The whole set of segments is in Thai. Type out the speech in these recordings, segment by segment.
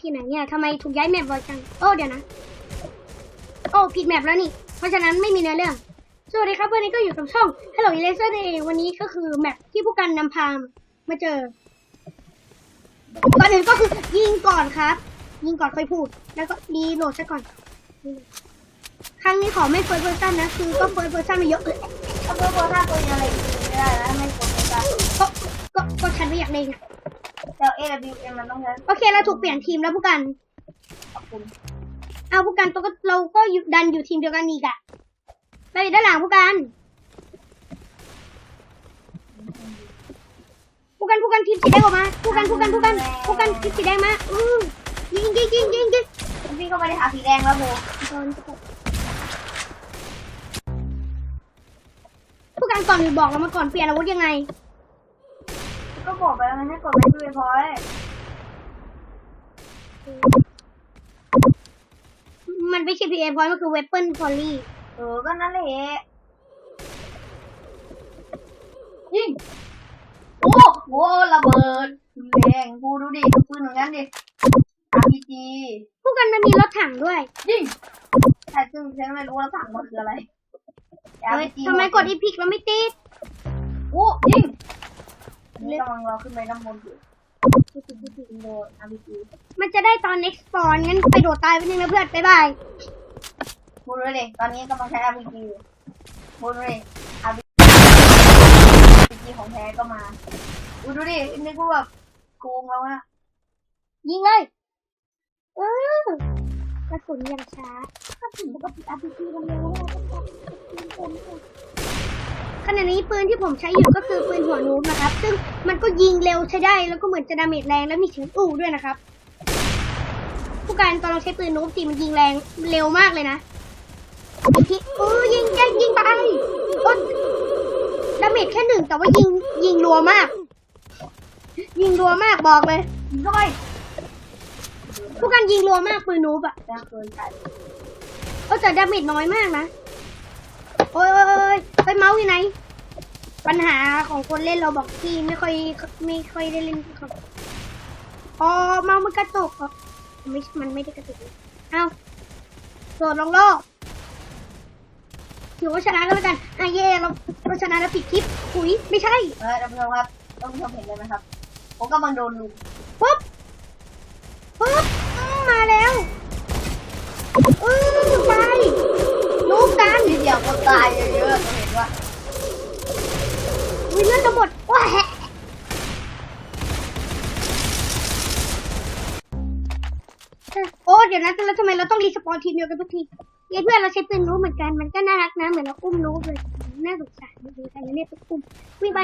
ที่นี่มาที่ไหนเนี่ยทำไมถูกย้ายแมปบ่อยจัง โอ้เดี๋ยวนะ โอ้ผิดแมปแล้วนี่ เพราะฉะนั้นไม่มีเนื้อเรื่อง สวัสดีครับวันนี้ก็อยู่กับช่อง Hello Eraser นั่นเองวันนี้ก็คือแมปที่ผู้กันนำพามาเจอก่อนอื่นก็คือยิงก่อนครับ ยิงก่อนค่อยพูด แล้วก็รีโหลดซะก่อน ครั้งนี้ขอไม่เฟิร์สเวอร์ชันนะ คือก็เฟิร์สเวอร์ชันมาเยอะเลยถ้าเพื่อโพสท่าตัวยังอะไรอยู่ไม่ได้นะไม่กดไม่ได้ก็ก็ก็ฉันไม่อยากเล่นอะ แต่ AWM มันต้องใช้โอเคเราถูกเปลี่ยนทีมแล้วผู้กัน ขอบคุณเอาผู้กันตัวก็เราก็อยู่ดันอยู่ทีมเดียวกันอีกอะเราอยู่ด้านหลังผู้กัน ผู้กันผู้กันทีมสีแดงออกมา ผู้กันผู้กันผู้กันผู้กันทีมสีแดงมาอือยิงยิงยิงยิงยิงพี่ก็ไม่ได้ทาสีแดงแล้วโบโดนผู้กันก่อนอื่นบอกเรามาก่อนเปลี่ยนอาวุธยังไง ก็บอกไปแล้วไงให้กดไปด้วยพอยมันไม่ใช่ PA point มันคือ weapon volley เออ ก็นั่นแหละยิงโอ้โหระเบิดแรงกูดูดิปืนเหมือนกันดิ RPG ผู้กันมันมีรถถังด้วยยิงแต่ซึ่งฉันไม่รู้ว่าถังมันคืออะไร เฮ้ย RPG ทำไมกดอีพิกแล้วไม่ติด โอ้ยิง นี่กำลังรอขึ้นไปน้ำบนอยู่ยิงโดน RPG มันจะได้ตอน next spawn งั้นไปโดดตายไปนึงนะเพื่อนบ๊ายบายพูดเลยดิตอนนี้กำลังใช้ RPG อยู่พูดเลย RPG RPG ของแท้ก็มาอูดูดินึกว่าแบบโกงแล้วอะยิงเลยเออกระสุนยังช้าถ้าถึงปกติ RPG มันเร็วมาก ขณะนี้ปืนที่ผมใช้อยู่ก็คือปืนหัวนูบนะครับ ซึ่งมันก็ยิงเร็วใช้ได้ แล้วก็เหมือนจะดาเมจแรงและมีเสียงอู้ด้วยนะครับ ผู้การตอนเราใช้ปืนนูบจีมันยิงแรงเร็วมากเลยนะที่เออยิงยิงยิงไปโอ๊ยดาเมจแค่หนึ่งแต่ว่ายิงยิงรัวมาก ยิงรัวมากบอกเลยยิงเข้าไปผู้การยิงรัวมากปืนนูบอะจะเกินไปเออแต่ดาเมจน้อยมากนะ โอ้ยโอ้ยโอ้ยเฮ้ยเมาส์อยู่ไหน ปัญหาของคนเล่นเราบอกที่ไม่ค่อยไม่ค่อยได้เล่นครับอ๋อเมาส์มันกระตุกเหรอไม่มันไม่ได้กระตุกเอ้าโดดลงโลกถือว่าชนะก็แล้วกันอะเย่เราเราชนะแล้วปิดคลิปอุ้ยไม่ใช่เออท่านผู้ชมครับท่านผู้ชมเห็นเลยไหมครับ ผมกำลังโดนลุมปุ๊บปุ๊บ ตายเยอะๆเห็นว่าวิเลือดจะหมดว้าแฮะโอ้เดี๋ยวนะแล้วทำไมเราต้องรีสปอนทีมเดียวกันทุกทีเย้เพื่อนเราใช้ปืนรู้เหมือนกันมันก็น่ารักนะเหมือนเราอุ้มรู้เลยน่าสงสารดูใครเรียกไปอุ้มวิ่งไป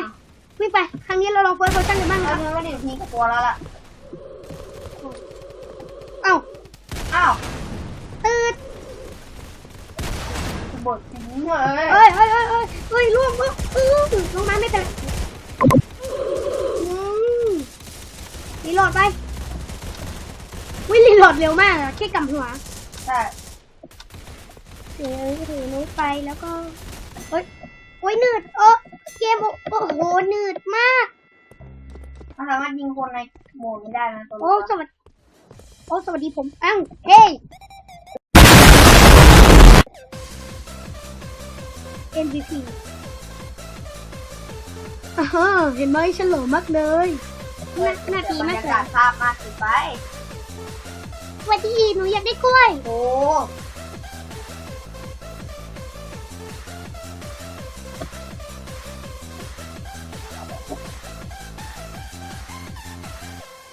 วิ่งไปครั้งนี้เราลองเฟิร์สโพชั่นกันบ้างแล้นะวเธอก็ได้ทีกับตัวแล้วล่ะเอ้าอ้าว ตืด บดทิ้งเลยเอ้ยเอ้ยเอ้ยเอ้ยเอ้ยล่วงล่วงอื้อลงมาไม่เป็นไรอืมรีโหลดไปวิ่งรีโหลดเร็วมากอะแค่กำหัวใช่ถือถือนู้นไปแล้วก็เฮ้ยโอ้ยหนืดเออเกมโอ้โอ้โหหนืดมาก มันสามารถยิงคนในโหมดนี้ได้นะตัวโอ้สวัสดีโอ้สวัสดีผมอ้าวเฮ้ย MVP อ่าฮะเห็นไหมฉันหล่อมากเลยหน้าหน้าตีบรมารกยาเลกาศยภาพมากเกินไปสวัสดีหนูอยากได้กล้วย โอ้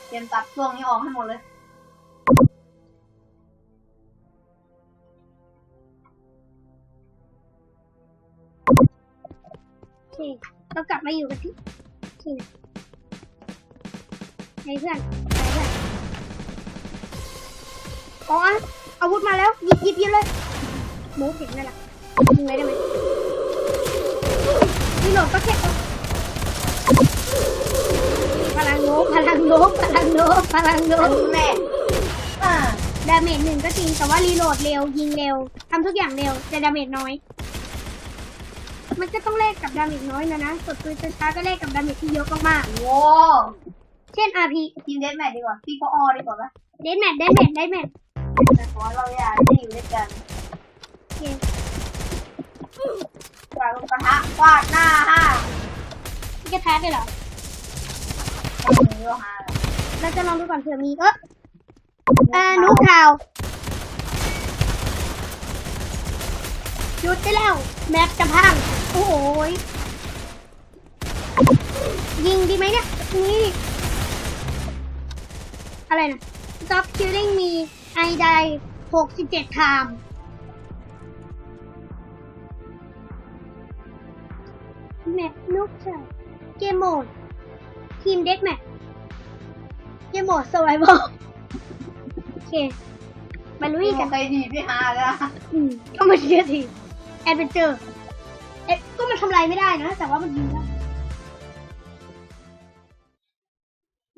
เตรียมตัดช่วงนี้ออกให้หมดเลย โอเคเรากลับมาอยู่กันที่ที่ไหนไหนเพื่อนไหนเพื่อนอ๋ออาวุธมาแล้วหยิบหยิบหยิบเลยหมูเห็นไหมล่ะยิงเลยได้ไหมรีโหลดก็แค่เอาพลังโนบพลังโนบพลังโนบพลังโนบแม่อ่าดาเมจหนึ่งก็จริงแต่ว่ารีโหลดเร็วยิงเร็วทำทุกอย่างเร็วแต่ดาเมจน้อย มันก็ต้องแลกกับดาเมจน้อยนะนะกดปืนช้าๆก็แลกกับดาเมจที่เยอะมากโว้ๆเช่น RP ทีมเดสแมทดีกว่าพี่พออดีกว่าปะเดนแมทเดนแมทเดนแมทแต่ขอเราอยากจะอยู่ด้วยกันโอเคกระกระทะฟาดหน้าห้าพี่จะแท้เลยเหรอคนนี้ก็ห้าเราจะลองดูก่อนเผื่อมีเออเออนุ๊กข่าว หยุดได้แล้ว แมปจะพัง โอ้โหยยิงดีไหมเนี่ย นี่ อะไรนะ Stop killing me I die หกสิบเจ็ดไทม์แมปนุกข่าวเกมโหมด ทีมเด็กแมปเกมโหมด survival โอเคมาลุยนี่กักันนไปดีพี่ฮาแล้ว อืมก็มาเชียร์ที แอดเวนเจอร์เอ๊ะก็มันทำลายไม่ได้นะ แต่ว่ามันยิงได้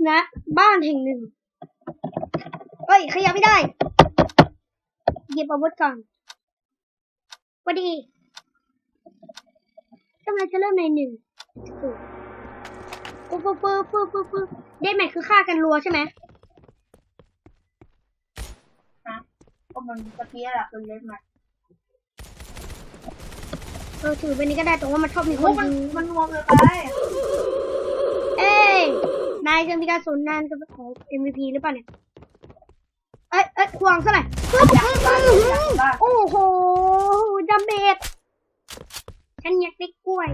นะ บ้านแห่งหนึ่งเอ้ย ขยับไม่ได้หยิบอาวุธก่อนสวัสดีกำลังจะเริ่มในหนึ่งปุ๊บปุ๊บปุ๊บปุ๊บปุ๊บปุ๊บเดทแมทคือฆ่ากันรัวใช่ไหมฮะก็มันตะเกียบแหละเป็นเล็กมา เออถือไปนี้ก็ได้แต่ว่ามันชอบมีคโอ้นมันยิงมันงงเลยไปเอ้ยนายจะมีการสูญนานกับของ MVP หรือเปล่าเนี่ย เอ้ยเอ้ยควงเท่าไหร่ปึ๊บปึ๊บปึ๊บโอ้โหดาเมจฉันอยากได้กล้วย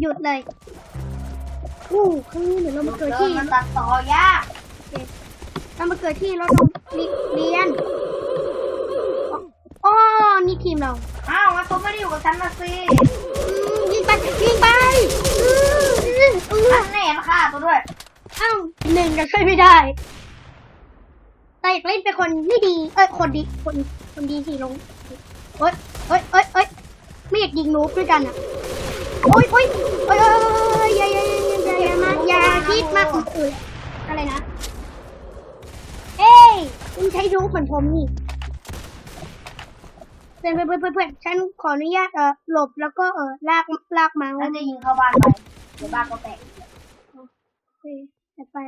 หยุดเลยอู้ครั้งนี้เหมือนเรามาเกิดเดินที่มันตัดต่อยากเรามาเกิดที่เราต้องเรียนอ๋อนี่ทีมเรา อ้าวมาตัวไม่ได้อยู่กับฉันนะสิอืมยิงไปยิงไปอืมอืมอืมอันแน่นค่ะตัวด้วยอ้าวหนึ่งก็ช่วยไม่ได้แต่อยากเล่นเป็นคนไม่ดี เอ้ยคนดีคนคนดีสิลงเอ้ยเอ้ยเอ้ยเอ้ยไม่อยากยิงนูบด้วยกันอะโอ้ยโอ้ยโอ้ยโอ้ยอย่าอย่าอย่าอย่าอย่ามาอย่าคิดมากเอ้ยอะไรนะ เอ้ยคุณใช้นูบเหมือนผมนี่เพื่ อนเพื่อนเพื่อนเพื่อนเพื่อนฉันขออนุญาตเออหลบแล้วก็เออลากลากเมาส์แล้วจะยิงเข้าบ้านไปเดี๋ยวบ้านก็แตกโอเคจะไป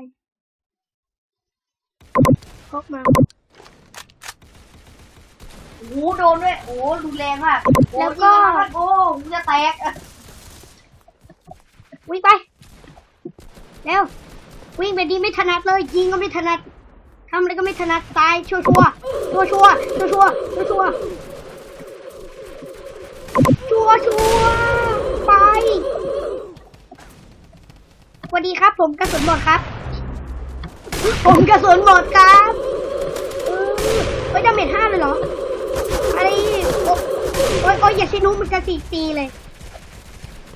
พกมาโอ้โหโดนด้วย โอ้โหรุนแรงมากโอ้แล้วก็ยิงเข้าบ้านโอ้มึงจะแตกวิ่งไปเร็ววิ่งไปดีไม่ถนัดเลยยิงก็ไม่ถนัดทำอะไรก็ไม่ถนัดตายชัวชัวชัวชัวชัวชัวชัวชั วชัวชัวไปสวัสดีครับ ผมกระสุนหมดครับ ผมกระสุนหมดครับเออเฮ้ยดาเมจห้าเลยเหรอ อะไรโอ๊ยโอ๊ยโอ๊ยอย่าใช้นุ้มมันจะสีตีเลย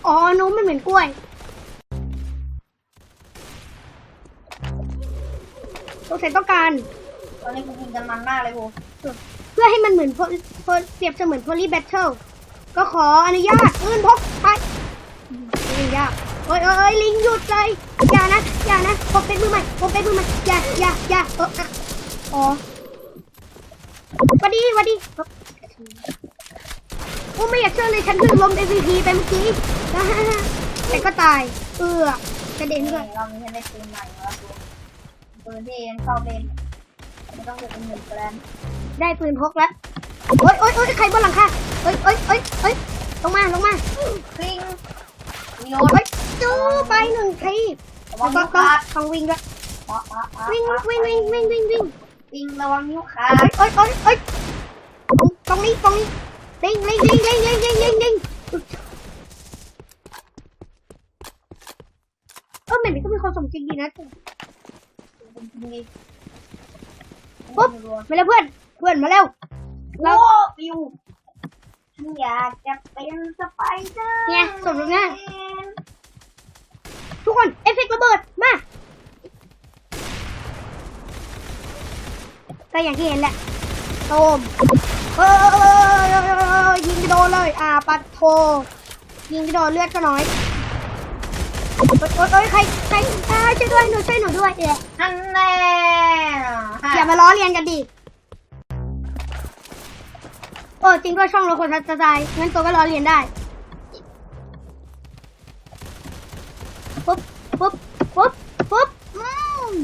อ๋อ นุ้มมันเหมือนกล้วยสงสัยต้องการ ตอนนี้กูยิงกันมันมากเลยโว้เพื่อให้มันเหมือนโพโพเปรียบเสมือนโพลีแบทเทิล ก็ขออนุญาตปืนพกไปอืมลิงยากโอ้ยเอ้ยเอ้ยลิงหยุดเลยอย่านะอย่านะผมเป็นมือใหม่ผมเป็นมือใหม่อย่าอย่าอย่าเอออะอ๋อวัดดีวัดดีเอ้อโอ้ไม่อยากเชื่อเลยฉันเพิ่งล้ม MVP ไปเมื่อกี้แต่ก็ตาย เออกระเด็นด้วยเรามีให้ได้ปืนใหม่แล้วปืนที่ยังเข้าเล่นไม่ต้องเป็นหนึ่งแกรนได้ปืนพกแล้วโอ๊ยโอ๊ยโอ๊ยใครบนหลังคา เอ้ยเอ้ยเอ้ยเอ้ยลงมาลงมาคลิงมีโนโอ๊ยจูไปหนึ่งทีระวัแล้งวก็นิ้วต้องขาดต้องวิ่งด้วยป๊ะป๊ะป๊ะวิ่งวิ่งวิ่งวิ่งวิ่งวิ่งวิ่งระวังนิ้วขาโอ๊ดยโอ๊ยโอ๊ยโอ๊ยตรงนี้ตรงนี้ลิงลิงลิงลิงลิงลิงลิงลิงเออแม่นี่ก็มีคนสมจริงดีนะดีปุ๊บมาแล้วเพื่อนเพื่อนมาแล้วแล้เราวปิวฉัน อยากจะเป็นสไปเดอร์เนี่ยสมรู้หน้าทุกคนเอฟเฟกต์ระเบิด มา ก็อย่างที่เห็นแหละโตมเออยิงกระโดนเลย อ่า ปัดโท ยิงกระโดนเลือดก็น้อยโอ๊ยโอ๊ยใครใครช่วยด้วยหนูช่วยหนูด้วยเอ๊ะฮันแน่อย่ามาล้อเลียนกันดิ โอ้จริงด้วยช่องเราคนทัดสไตล์งั้นตัวก็ล้อเลียนได้ปุ๊บปุ๊บปุ๊บปุ๊บอืม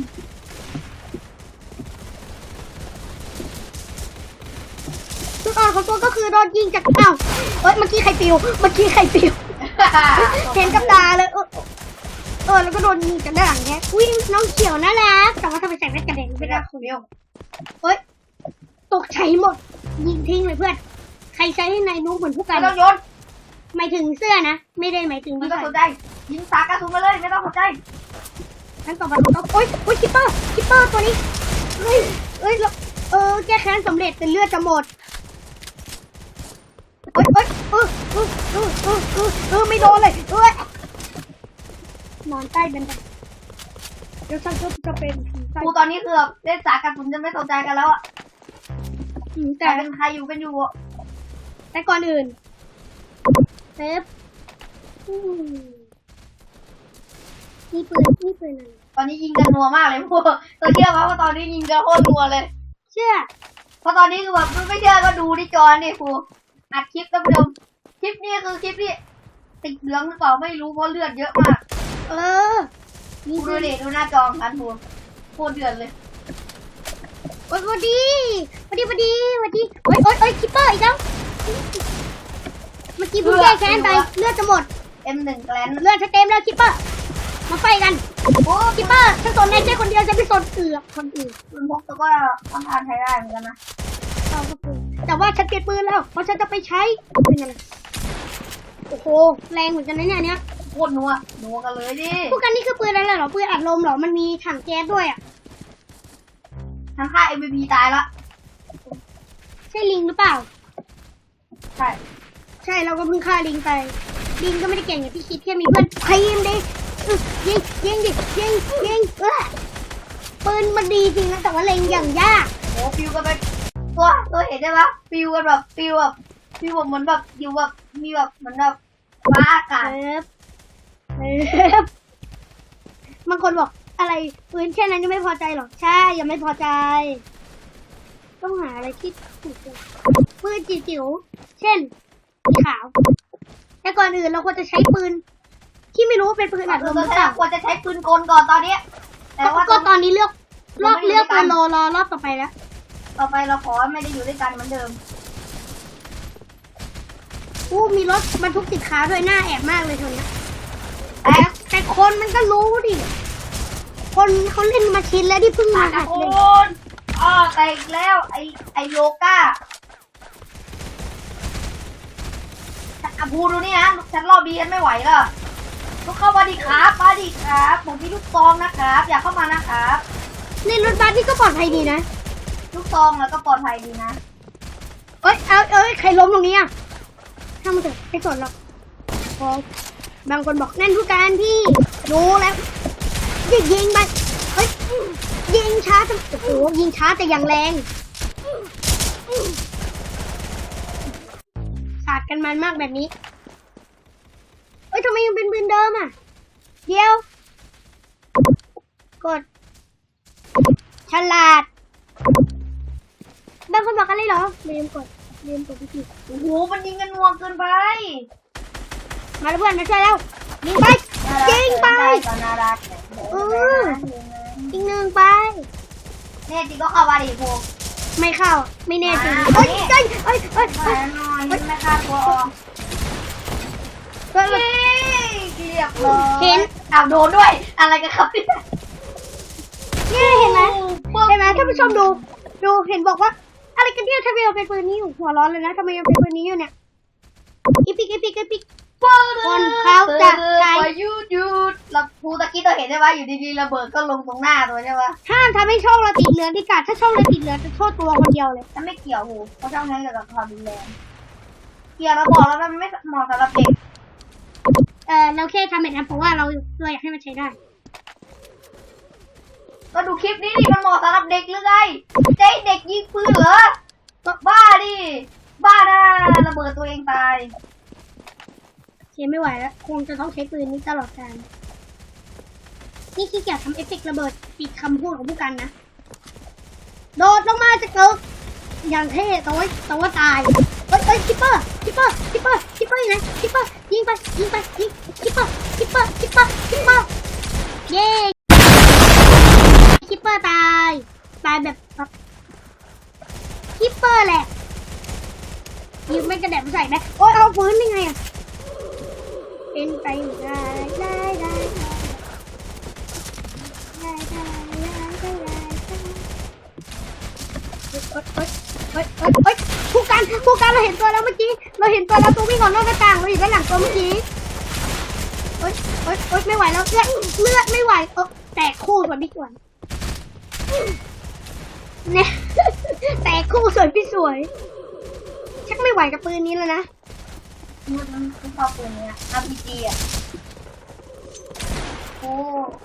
จุดอ่อนของตัวก็คือโดนยิงจากอ้าเอ้ยเมื่อกี้ใครปิวเมื่อกี้ใครปิวเห็นกับตาเลยเออแล้วก็โดนยิงจักด้านหลังเนี้ยอุ้ยน้องเขียวน่ารักแต่ว่าทำไมใส่แว่นกระเด็นไม่ได้คนเดียวเฮ้ยตกใจหมดยิงทิ้งเลยเพื่อน ใครใช้ให้นายนุ๊กเหมือนผู้กัไม่นต้องโยนหมายถึงเสื้อนะ ไม่ได้หมายถึงไม่ที่ต้องใส่สนใจ ยิงสากระสุนมาเลยไม่ต้องสนใจทั้งต่อไปต้องโอ๊ยโอ๊ยคิปเปอร์คิปเปอร์ตัวนี้เฮ้ยเอ้ยเราเออแก้แค้นสำเร็จแต่เลือดจะหมดเอ้ยเอ้ยเออเออเออเออเออเออไม่โดนเลยเอ้ยนอนใต้บันไดเดี๋ยวฉันก็จะเป็นผีใต้กูตอนนี้คือแบบเล่นสากระสุนจะไม่สนใจกันแล้วอะอืมแต่แต่เป็นใครอยู่เป็นอยู่อะ แต่ก่อนอื่นเซฟอืมนี่ปืนนี่ปืนอะไรตอนนี้ยิงกันนัวมากเลยพวกตัวเชื่อไหมว่าตอนนี้ยิงกันโคตรนัวเลย เชื่อเพราะตอนนี้คือแบบไม่เชื่อก็ดูที่จอนี่ครูอัดคลิปท่านผู้ชมคลิปนี้คือคลิปที่ติดเหลืองหรือเปล่าไม่รู้เพราะเลือดเยอะมาก เออดูดูดิดูหน้าจอของทันทูโคตรเดือดเลยโอ๊ยสวัสดีสวัสดีสวัสดีสวัสดีโอ๊ยโอ๊ยโอ๊ยคิปเปอร์อีกแล้ว เมื่อกี้เพิ่งแก้แค้นไปเลือดจะหมด M1 แกลนเลือดจะเต็มแล้วคิปเปอร์ มาไฟกัน โอ้คิปเปอร์ฉันสนในแค่คนเดียวจะไม่สนเอือกคนอื่นปืนพกตัวก็ค่อนข้างใช้ได้เหมือนกันนะเอาก็ปืนแต่ว่าฉันเปลี่ยนปืนแล้วเพราะฉันจะไปใช้เป็นไงล่ะโอ้โหแรงเหมือนกันนะเนี่ยอันเนี้ยโคตรนัวนัวกันเลยดิพวกกันนี่คือปืนอะไรเหรอปืนอัดลมเหรอมันมีถังแก๊สด้วยอะทั้งค่า MVP ตายละใช่ลิงหรือเปล่า ใช่ ใช่เราก็เพิ่งฆ่าลิงไป ลิงก็ไม่ได้เก่งอย่างที่คิดแค่มีเพื่อนทีมดิอื้อยิงยิงดิยิงยิงเออปืนมันดีจริงนะแต่ว่าเล็งอย่างยากโอ้ฟิวกันไปตัวตัวเห็นใช่ปะฟิวกันแบบฟิวแบบฟิวแบบเหมือนแบบอยู่แบบมีแบบเหมือนแบบฟ้าอากาศเอิบเอิบบางคนบอกอะไรปืนแค่นั้นยังไม่พอใจหรอใช่ยังไม่พอใจ ต้องหาอะไรที่ถูกใจปืนจิ๋วๆเช่นสีขาว แต่ก่อนอื่นเราควรจะใช้ปืน ที่ไม่รู้ว่าเป็นปืนอัดลมหเรารือเปล่าควรจะใช้ปืนกลก่อนตอนนี้ แต่ว่าก็ตอนนี้เลือกรอบเราไม่ได้เลือกด้วยกัปืนนรอรอรอบต่อไปแล้วต่อไปเราขอไม่ได้อยู่ด้วยกันเหมือนเดิมอู้มีรถบรรทุกสินค้าด้วยหน้าแอบมากเลยตัวเนี้ยแต่แต่คนมันก็รู้ดิคนเขาเล่นมาชินแล้วที่เพิ่งมาตะหัดโกเล่นน อ้อแต่อีกแล้ว ไอไอโยก้าอะพูดูนี่นะฉันรอบดีฉันไม่ไหวแล้วลูกเข้ามาดิครับมาดิครับ ผมมีลูกซองนะครับ อยากเข้ามานะครับเล่นรถบัสนี่ก็ปลอดภัยดีนะ ลูกซองแล้วก็ปลอดภัยดีนะเอ้ยเอาเอ้ยใครล้มตรงนี้อะช่างมันเถอะไม่สนหรอกพอบางคนบอกนั่นผู้การพี่รู้แล้วยิงยิงไปเฮ้ ยยิงช้าจังโอ้โหยิงช้าแต่อย่างแรง สาดกันมันมากแบบนี้ เอ้ยทำไมยังเป็นปืนเดิมอะ เดี๋ยว กด ฉลาดบางคนบอกอะไรเหรอลืมกดลืมกดพิธีโอ้โหมันยิงกันนัวเกินไป มาแล้วเพื่อนมาช่วยแล้วยิงไปยิงไปก็น่ารักเนี่ยเออยิ งหนึ่งไปเนี่ยจริงก็เข้ามาดิพวกไม่เข้า ไม่แน่จริงมาเอ้ยเอ้ยเอ้ยเอ้ยมาเอ้ยหน่อยไม่ฆ่าตัวออกเอ้ยเฮ้ยเรียบร้อยเห็นอ้าวโดนด้วย อะไรกันครับเนี่ยเนี่ยเห็นไหมเห็นไหมท่านผู้ชมดู ดูเห็นบอกว่า อะไรกันเนี่ยทำไมเราเป็นปืนนี้อยู่หัวร้อนเลยนะทำไมยังเป็นปืนนี้อยู่เนี่ยอีพิกอีพิกอีพิก คนเขาจะใช้ปล่อยยูดยูดแล้วภูตะกี้ตัวเห็นใช่ไหมอยู่ดีๆระเบิดก็ลงตรงหน้าตัวใช่ไหมห้ามทำให้ช่องเราติดเหลืองที่กัดถ้าช่องเราติดเหลืองจะโทษตัวคนเดียวเลยฉันไม่เกี่ยวหูเพราะช่องนี้เกี่ยวกับความรุนแรงเกี่ยวเราบอกแล้วมันไม่เหมาะสำหรับเด็กเออเราแค่ทำแบบนั้นเพราะว่าเราเราอยากให้มันใช้ได้ก็ดูคลิปนี้ดิมันเหมาะสำหรับเด็กหรือไงจะให้เด็กยิงปืนเหรอก็บ้าดิบ้านะระเบิดตัวเองตาย เชียไม่ไหวแล้วคงจะต้องใช้ปืนนี้ตลอดการนี่ขี้เกียจทำเอฟเฟกระเบิดปิดคำพูดของผู้กันนะ โดดลงมาจะเกิดอย่างเท่แต่ว่าแต่ว่าตายเอ้ยเอ้ยคิปเปอร์คิปเปอร์คิปเปอร์คิปเปอร์อยู่ไหนคิปเปอร์ยิงไปยิงไปยิงคิปเปอร์คิปเปอร์คิปเปอร์คิปเปอร์เย้คิปเปอร์ตายตายแบบคิปเปอร์แหละยิงไม่กระแดมใส่ไหมโอ๊ยเอาฟื้นได้ไงอะ เป็นไปได้ได้ได้ได้ได้ได้ได้ได้ได้เฮ้ยเฮ้ยเฮ้ยเฮ้ยผู้การผู้การเราเห็นตัวแล้วเมื่อกี้ เราเห็นตัวแล้วตัววิ่งออกนอกหน้าต่างเราอยู่ด้านหลังตัวเมื่อกี้เฮ้ยเฮ้ยเฮ้ยไม่ไหวแล้วเลือดเลือดไม่ไหวเออแตกคู่ส่วนพี่สวนเนี่ยแตกคู่ส่วนพี่สวย ชักไม่ไหวกับปืนนี้แล้วนะ มันมันชอบปืนเนี้ย RPG อะกู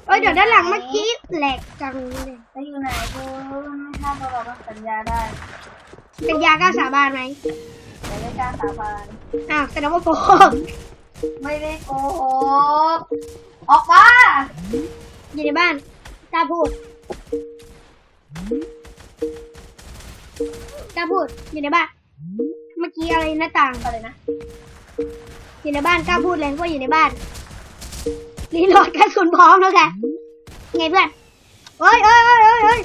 เอ้ยเดี๋ยวด้านหลังเมื่อกี้แหลกจังเลยจะอยู่ไหนกูไม่ทราบเราต้องสัญญาได้เป็นยากล้าสาบานไหมแต่ไม่กล้าสาบานอ้าวแสดงว่าโกหกไม่ได้โกหกออกมาอยู่ในบ้านกล้าพูดกล้าพูดอยู่ในบ้านเมื่อกี้อะไรหน้าต่างอะไรนะ อยู่ในบ้านกล้าพูดเลยว่าอยู่ในบ้าน รีโหลดกระสุนพร้อมแล้วค่ะไงเพื่อนเอ้ยเอ้ยเอ้ยเอ้ยเอ้ย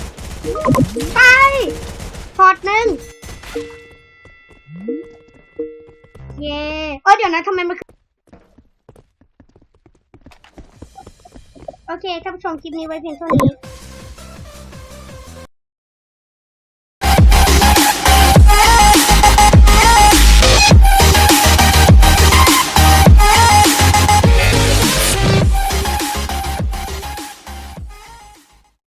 ไปพอร์ตหนึ่งเย่เอ้ยเดี๋ยวนะทำไมมันโอเคท่านผู้ชมคลิปนี้ไว้เพียงเท่านี้